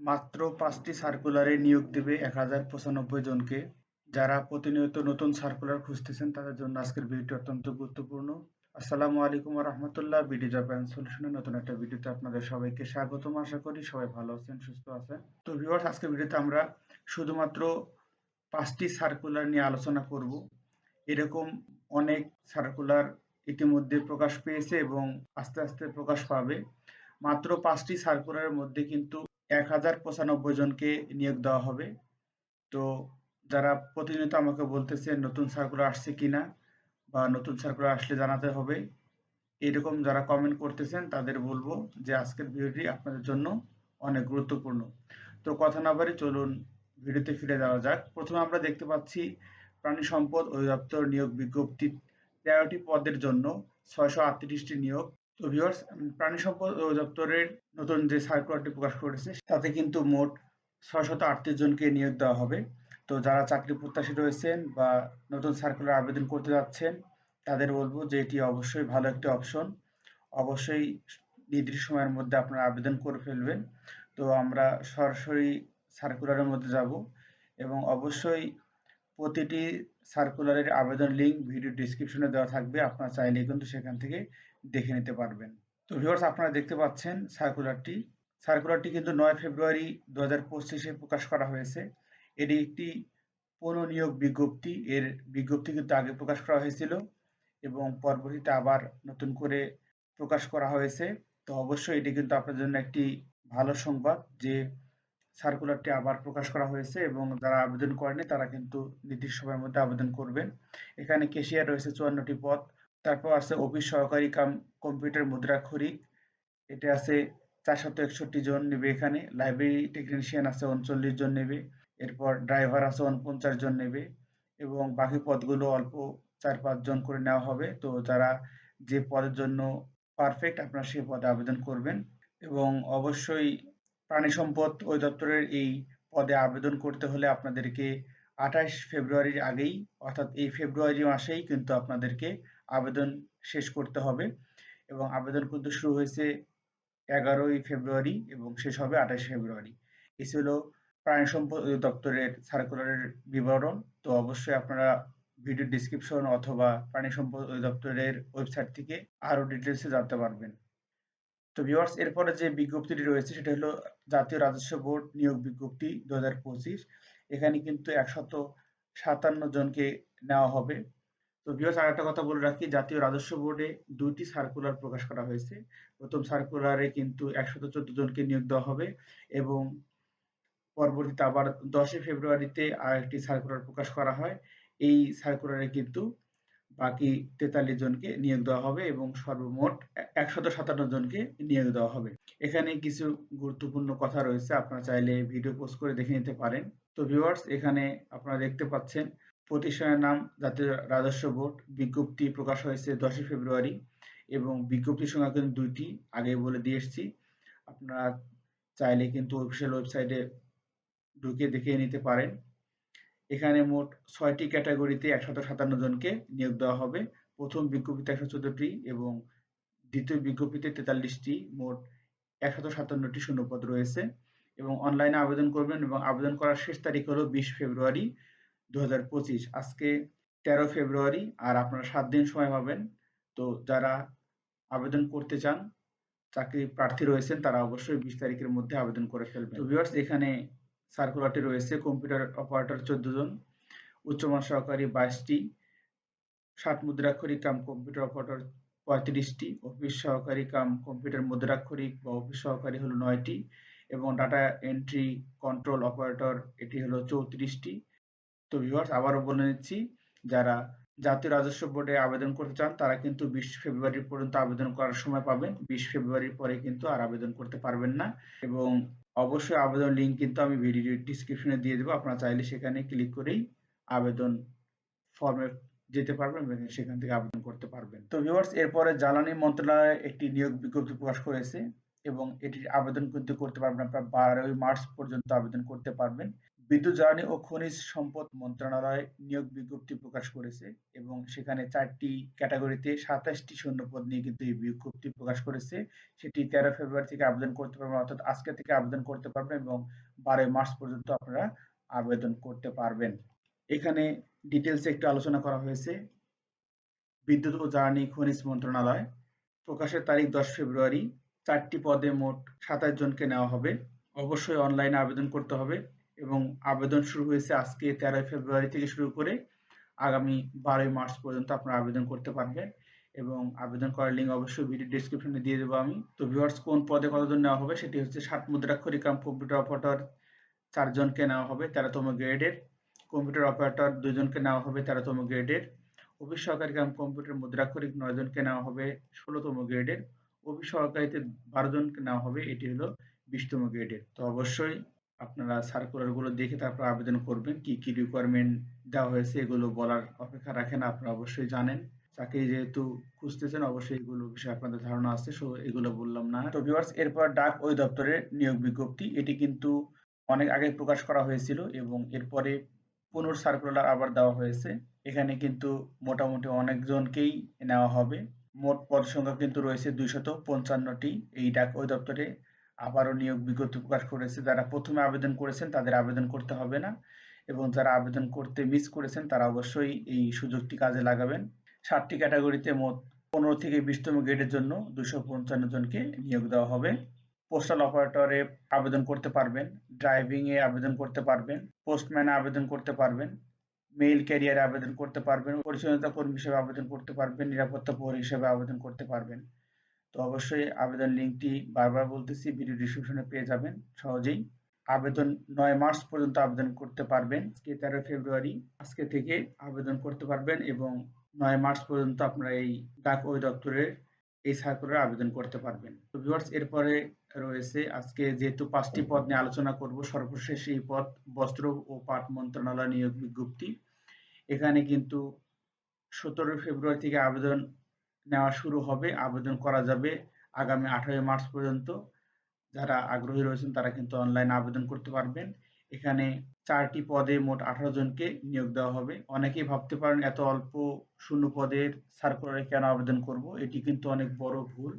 মাত্র পাঁচটি সার্কুলারে নিয়োগ দেবে এক হাজার পঁচানব্বই জনকে। যারা প্রতিনিয়ত নতুন সার্কুলার খুঁজতেছেন, তাদের জন্য আজকের ভিডিওটি অত্যন্ত গুরুত্বপূর্ণ। আসসালামু আলাইকুম রহমতুল্লাহ বিডি জব অ্যান্ড সলিউশনের নতুন একটা ভিডিওতে আপনাদের সবাইকে স্বাগতম। আশা করি সবাই ভালো আছেন, সুস্থ আছেন। তো ভিউয়ার্স আজকের ভিডিওতে আমরা শুধুমাত্র পাঁচটি সার্কুলার নিয়ে আলোচনা করব। এরকম অনেক সার্কুলার ইতিমধ্যে প্রকাশ পেয়েছে এবং আস্তে আস্তে প্রকাশ পাবে। মাত্র পাঁচটি সার্কুলারের মধ্যে কিন্তু এক হাজার পঁচানব্বই জনকে নিয়োগ দেওয়া হবে। তো যারা প্রতিনিয়ত আমাকে বলতেছে নতুন সার্কুলার আসছে কিনা বা নতুন সার্কুলার আসলে জানাতে হবে, এরকম যারা কমেন্ট করতেছেন তাদের বলব যে আজকের ভিডিওটি আপনাদের জন্য অনেক গুরুত্বপূর্ণ। তো কথা না বাড়ি চলুন ভিডিওতে ফিরে যাওয়া যাক। প্রথমে আমরা দেখতে পাচ্ছি প্রাণী সম্পদ অধিদপ্তর নিয়োগ বিজ্ঞপ্তি। তেরোটি পদের জন্য ছয়শো আটত্রিশটি নিয়োগ তো ভিউয়ার্স প্রাণী সম্পদ অধিদপ্তরের নতুন যে সার্কুলারটি প্রকাশ করেছে, তাতে কিন্তু মোট ছয়শত আটত্রিশ জনকে নিয়োগ দেওয়া হবে। তো যারা চাকরি প্রত্যাশী রয়েছেন বা নতুন সার্কুলার আবেদন করতে যাচ্ছেন, তাদের বলব যে এটি অবশ্যই ভালো একটি অপশন অবশ্যই নির্দিষ্ট সময়ের মধ্যে আপনারা আবেদন করে ফেলবেন। তো আমরা সরাসরি সার্কুলারের মধ্যে যাব এবং অবশ্যই প্রতিটি সার্কুলারের আবেদন লিঙ্ক ভিডিও ডিসক্রিপশনে দেওয়া থাকবে। আপনারা চাইলে কিন্তু সেখান থেকে দেখে নিতে পারবেন। তো ভিউয়ার্স আপনারা দেখতে পাচ্ছেন সার্কুলারটি সার্কুলারটি কিন্তু নয় ফেব্রুয়ারি দু হাজার পঁচিশে প্রকাশ করা হয়েছে। এটি একটি পুনঃনিয়োগ বিজ্ঞপ্তি। এর বিজ্ঞপ্তি কিন্তু আগে প্রকাশ করা হয়েছিল এবং পরবর্তীতে আবার নতুন করে প্রকাশ করা হয়েছে। তো অবশ্যই এটি কিন্তু আপনার জন্য একটি ভালো সংবাদ যে সার্কুলারটি আবার প্রকাশ করা হয়েছে এবং যারা আবেদন করেনি তারা কিন্তু নির্দিষ্ট সময়ের মধ্যে আবেদন করবেন। এখানে কেশিয়ার রয়েছে চুয়ান্নটি পদ। তারপর আছে অফিস সহকারী কাম কম্পিউটার মুদ্রাক্ষরিক এটা আছে চারশত একষট্টি জন নেবে এখানে। লাইব্রেরি টেকনিশিয়ান আছে উনচল্লিশ জন নেবে। এরপর ড্রাইভার আছে উনপঞ্চাশ জন নেবে। এবং বাকি পদগুলো অল্প চার পাঁচ জন করে নেওয়া হবে। তো যারা যে পদের জন্য পারফেক্ট আপনারা সেই পদে আবেদন করবেন। এবং অবশ্যই প্রাণী সম্পদ অধিদপ্তরের এই পদে আবেদন করতে হলে আপনাদেরকে আঠাশ ফেব্রুয়ারির আগেই, অর্থাৎ এই ফেব্রুয়ারি মাসেই কিন্তু আপনাদেরকে আবেদন শেষ করতে হবে। এবং আবেদন কিন্তু শুরু হয়েছে এগারোই ফেব্রুয়ারি এবং শেষ হবে আঠাশ ফেব্রুয়ারি। এ ছিল প্রাণী সম্পদ দপ্তরের সার্কুলারের বিবরণ। তো অবশ্যই আপনারা ভিডিও ডিসক্রিপশন অথবা প্রাণী সম্পদ দপ্তরের ওয়েবসাইট থেকে আরও ডিটেলসে জানতে পারবেন। তো ভিউয়ার্স এরপরে যে বিজ্ঞপ্তিটি রয়েছে সেটা হলো জাতীয় রাজস্ব বোর্ড নিয়োগ বিজ্ঞপ্তি দু এখানে কিন্তু একশত সাতান্ন জনকে নেওয়া হবে। তো ভিউয়ার্স আর একটা কথা বলে রাখি, জাতীয় রাজস্ব বোর্ডে দুইটি সার্কুলার প্রকাশ করা হয়েছে। প্রথম সার্কুলারে কিন্তু একশত চোদ্দ জনকে নিয়োগ দেওয়া হবে এবং পরবর্তীতে আবার দশই ফেব্রুয়ারিতে আর একটি সার্কুলার প্রকাশ করা হয়। এই সার্কুলারে কিন্তু বাকি তেতাল্লিশ জনকে নিয়োগ দেওয়া হবে এবং সর্বমোট একশত সাতান্ন জনকে নিয়োগ দেওয়া হবে। এখানে কিছু গুরুত্বপূর্ণ কথা রয়েছে, আপনারা চাইলে ভিডিও পোস্ট করে দেখে নিতে পারেন। তো ভিউয়ার্স এখানে আপনারা দেখতে পাচ্ছেন, প্রতিষ্ঠানের নাম জাতীয় রাজস্ব বোর্ড, বিজ্ঞপ্তি প্রকাশ হয়েছে দশই ফেব্রুয়ারি এবং বিজ্ঞপ্তির সংখ্যা কিন্তু দুইটি আগে বলে দিয়ে এসেছি। আপনারা চাইলে কিন্তু অফিসিয়াল ওয়েবসাইটে ঢুকে দেখে নিতে পারেন। এখানে মোট ছয়টি ক্যাটাগরিতে একশত সাতান্ন জনকে নিয়োগ দেওয়া হবে। প্রথম বিজ্ঞপ্তিতে একশো চোদ্দটি এবং দ্বিতীয় বিজ্ঞপ্তিতে তেতাল্লিশটি। মোট একশত সাতান্নটি শূন্যপদ রয়েছে এবং অনলাইনে আবেদন করবেন এবং আবেদন করার শেষ তারিখ হলো বিশ ফেব্রুয়ারি দু হাজার পঁচিশ। আজকে তেরো ফেব্রুয়ারি আর আপনারা সাত দিন সময় পাবেন। তো যারা আবেদন করতে চান, চাকরি প্রার্থী রয়েছেন, তারা অবশ্যই বিশ তারিখের মধ্যে আবেদন করে ফেলবেন। তো ভিউয়ার্স এখানে সার্কুলারটি রয়েছে, কম্পিউটার অপারেটর চোদ্দ জন, উচ্চমান সহকারী বাইশটি, সাত মুদ্রাক্ষরিক কাম কম্পিউটার অপারেটর পঁয়ত্রিশটি, অফিস সহকারী কাম কম্পিউটার মুদ্রাক্ষরিক বা অফিস সহকারী হলো নয়টি এবং ডাটা এন্ট্রি কন্ট্রোল অপারেটর এটি হলো চৌত্রিশটি। তো ভিউয়ার্স আবারও বলে নিচ্ছি, যারা জাতীয় রাজস্ব বোর্ডে আবেদন করতে চান, তারা কিন্তু বিশ ফেব্রুয়ারি পর্যন্ত আবেদন করার সময় পাবেন। বিশ ফেব্রুয়ারির পরে কিন্তু আর আবেদন করতে পারবেন না এবং অবশ্যই আবেদন লিঙ্ক কিন্তু আমি ভিডিও ডিসক্রিপশনে দিয়ে দেবো। আপনারা চাইলে সেখানে ক্লিক করেই আবেদন ফর্মে যেতে পারবেন এবং সেখান থেকে আবেদন করতে পারবেন। তো ভিউয়ার্স এরপরে জ্বালানি মন্ত্রণালয় একটি নিয়োগ বিজ্ঞপ্তি প্রকাশ করেছে এবং এটির আবেদন কিন্তু করতে পারবেন আপনার বারোই মার্চ পর্যন্ত আবেদন করতে পারবেন। বিদ্যুৎ, জ্বালানি ও খনিজ সম্পদ মন্ত্রণালয় নিয়োগ বিজ্ঞপ্তি প্রকাশ করেছে এবং সেখানে চারটি ক্যাটাগরিতে সাতাশটি শূন্যপদ নিয়ে কিন্তু এই বিজ্ঞপ্তি প্রকাশ করেছে। সেটি তেরো ফেব্রুয়ারি থেকে আবেদন করতে পারবেন, অর্থাৎ আজকে থেকে আবেদন করতে পারবেন এবং বারোই মার্চ পর্যন্ত আপনারা আবেদন করতে পারবেন। এখানে ডিটেলসে একটু আলোচনা করা হয়েছে। বিদ্যুৎ ও জ্বালানি খনিজ মন্ত্রণালয় প্রকাশের তারিখ দশ ফেব্রুয়ারি। চারটি পদে মোট সাতাশ জনকে নেওয়া হবে। অবশ্যই অনলাইনে আবেদন করতে হবে। এবং আবেদন শুরু হয়েছে আজকে তেরোই ফেব্রুয়ারি থেকে শুরু করে আগামী বারোই মার্চ পর্যন্ত আপনারা আবেদন করতে পারবেন এবং আবেদন করার লিঙ্ক অবশ্যই ভিডিও ডিসক্রিপশনে দিয়ে দেবো আমি। তো ভিউয়ার্স কোন পদে কতজন নেওয়া হবে সেটি হচ্ছে ষাট মুদ্রাক্ষরী কাম কম্পিউটার অপারেটর চারজনকে নেওয়া হবে, তেরোতম গ্রেডের কম্পিউটার অপারেটর দুজনকে নেওয়া হবে, তেরোতম গ্রেডের অফিস সহকারী কাম কম্পিউটার মুদ্রাক্ষরিক নয় জনকে নেওয়া হবে, ষোলোতম গ্রেডের অফিস সহকারীতে বারো জনকে নেওয়া হবে, এটি হলো বিশতম গ্রেডের। তো অবশ্যই আপনারা সার্কুলারগুলো দেখে তারপর আবেদন করবেন, কি কি রিকোয়ারমেন্ট দেওয়া হয়েছে এগুলো বলার অপেক্ষা রাখেন, আপনারা অবশ্যই জানেন। চাকরি যেহেতু খুঁজতেছেন, অবশ্যই এগুলো বিষয়ে আপনাদের ধারণা আছে, সো এগুলো বললাম না। তো ভিউয়ার্স এরপর ডাক ওই দপ্তরের নিয়োগ বিজ্ঞপ্তি, এটি কিন্তু অনেক আগে প্রকাশ করা হয়েছিল এবং এরপরে পুনর সার্কুলার আবার দেওয়া হয়েছে। এখানে কিন্তু মোটামুটি অনেকজনকেই নেওয়া হবে। মোট পদ সংখ্যা কিন্তু রয়েছে দুইশত পঞ্চান্নটি। এই ডাক ওই দপ্তরে আবারও নিয়োগ বিজ্ঞপ্তি প্রকাশ করেছে। যারা প্রথমে আবেদন করেছেন, তাদের আবেদন করতে হবে না। এবং যারা আবেদন করতে মিস করেছেন, তারা অবশ্যই এই সুযোগটি কাজে লাগাবেন। সাতটি ক্যাটাগরিতে মোট পনেরো থেকে বিশতম গ্রেডের জন্য দুশো পঞ্চান্ন জনকে নিয়োগ দেওয়া হবে। পোস্টাল অপারেটরে আবেদন করতে পারবেন ড্রাইভিং এ আবেদন করতে পারবেন পোস্টম্যানে আবেদন করতে পারবেন মেইল ক্যারিয়ারে আবেদন করতে পারবেন, পরিচ্ছন্নতা কর্মী হিসেবে আবেদন করতে পারবেন, নিরাপত্তা প্রহরী হিসেবে আবেদন করতে পারবেন। তো অবশ্যই আবেদন লিঙ্কটি বারবার বলতেছি, ভিডিও ডিসক্রিপশনে পেয়ে যাবেন সহজেই। আবেদন নয় মার্চ পর্যন্ত আবেদন করতে পারবেন, আজকে তেরো ফেব্রুয়ারি। আজকে থেকে আবেদন করতে পারবেন এবং নয় মার্চ পর্যন্ত আপনারা এই ডাক ওই দপ্তরের এই সার্কুলার আবেদন করতে পারবেন। তো ভিউয়ার্স এরপরে রয়েছে আজকে যেহেতু পাঁচটি পদ নিয়ে আলোচনা করব, সর্বশেষ এই পদ বস্ত্র ও পাট মন্ত্রণালয় নিয়োগ বিজ্ঞপ্তি। এখানে কিন্তু সতেরো ফেব্রুয়ারি থেকে আবেদন নেওয়া শুরু হবে, আবেদন করা যাবে আগামী আঠারোই মার্চ পর্যন্ত। যারা আগ্রহী রয়েছেন তারা কিন্তু অনলাইন আবেদন করতে পারবেন। এখানে চারটি পদে মোট আঠারো জনকে নিয়োগ দেওয়া হবে। অনেকেই ভাবতে পারেন এত অল্প শূন্য পদের সার্কুলারে কেন আবেদন করব? এটি কিন্তু অনেক বড় ভুল।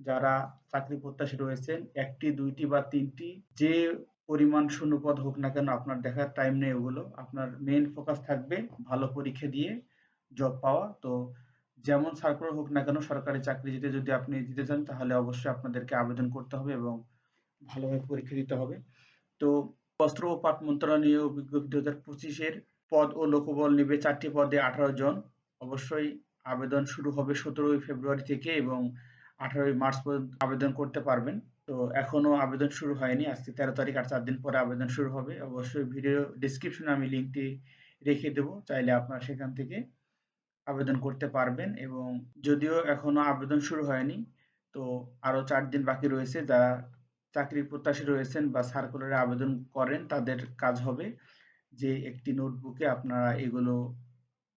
যারা চাকরি প্রত্যাশী রয়েছেন, একটি, দুইটি বা তিনটি যে পরিমাণ শূন্য পদ হোক না কেন আপনার দেখার টাইম নেই ওগুলো। আপনার মেইন ফোকাস থাকবে ভালো পরীক্ষা দিয়ে জব পাওয়া। তো যেমন সার্কুলার হোক না কেন সরকারি চাকরিতে যদি আপনি দিতে চান তাহলে অবশ্যই আপনাদেরকে আবেদন করতে হবে এবং ভালোভাবে পরীক্ষা দিতে হবে। তো বস্ত্র ও পাট মন্ত্রণালয় বিজ্ঞপ্তি দু হাজার পঁচিশের পদ ও লোকবল নিবে চারটি পদে আঠারো জন। অবশ্যই আবেদন শুরু হবে সতেরোই ফেব্রুয়ারি থেকে এবং আঠারোই মার্চ পর্যন্ত আবেদন করতে পারবেন। তো এখনও আবেদন শুরু হয়নি, আজকে তেরো তারিখ আর চার দিন পরে আবেদন শুরু হবে। অবশ্যই ভিডিও ডিসক্রিপশনে আমি লিঙ্কটি রেখে দেবো, চাইলে আপনারা সেখান থেকে আবেদন করতে পারবেন এবং যদিও এখনও আবেদন শুরু হয়নি, তো আরও চার দিন বাকি রয়েছে। যারা চাকরি প্রত্যাশী রয়েছেন বা সার্কুলারে আবেদন করেন, তাদের কাজ হবে যে একটি নোটবুকে আপনারা এগুলো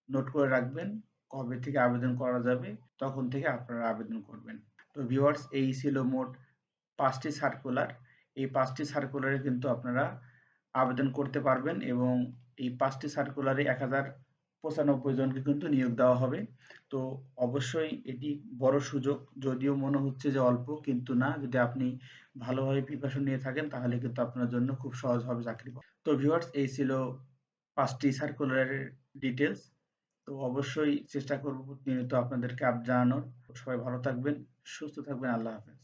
নোট করে রাখবেন, কবে থেকে আবেদন করা যাবে, তখন থেকে আপনারা আবেদন করবেন। তো ভিউয়ার্স এই ছিল মোট পাঁচটি সার্কুলার এই পাঁচটি সার্কুলারে কিন্তু আপনারা আবেদন করতে পারবেন এবং এই পাঁচটি সার্কুলারে এক হাজার পঁচানব্বই জনকে কিন্তু নিয়োগ দেওয়া হবে। তো অবশ্যই এটি বড় সুযোগ। যদিও মনে হচ্ছে যে অল্প, কিন্তু না। যদি আপনি ভালোভাবে প্রিপারেশন নিয়ে থাকেন, তাহলে কিন্তু আপনার জন্য খুব সহজ হবে চাকরি তো ভিউয়ার্স এই ছিল পাঁচটি সার্কুলারের ডিটেলস তো অবশ্যই চেষ্টা করব প্রতিনিয়ত আপনাদেরকে আপ জানানোর। সবাই ভালো থাকবেন, সুস্থ থাকবেন। আল্লাহ হাফেজ।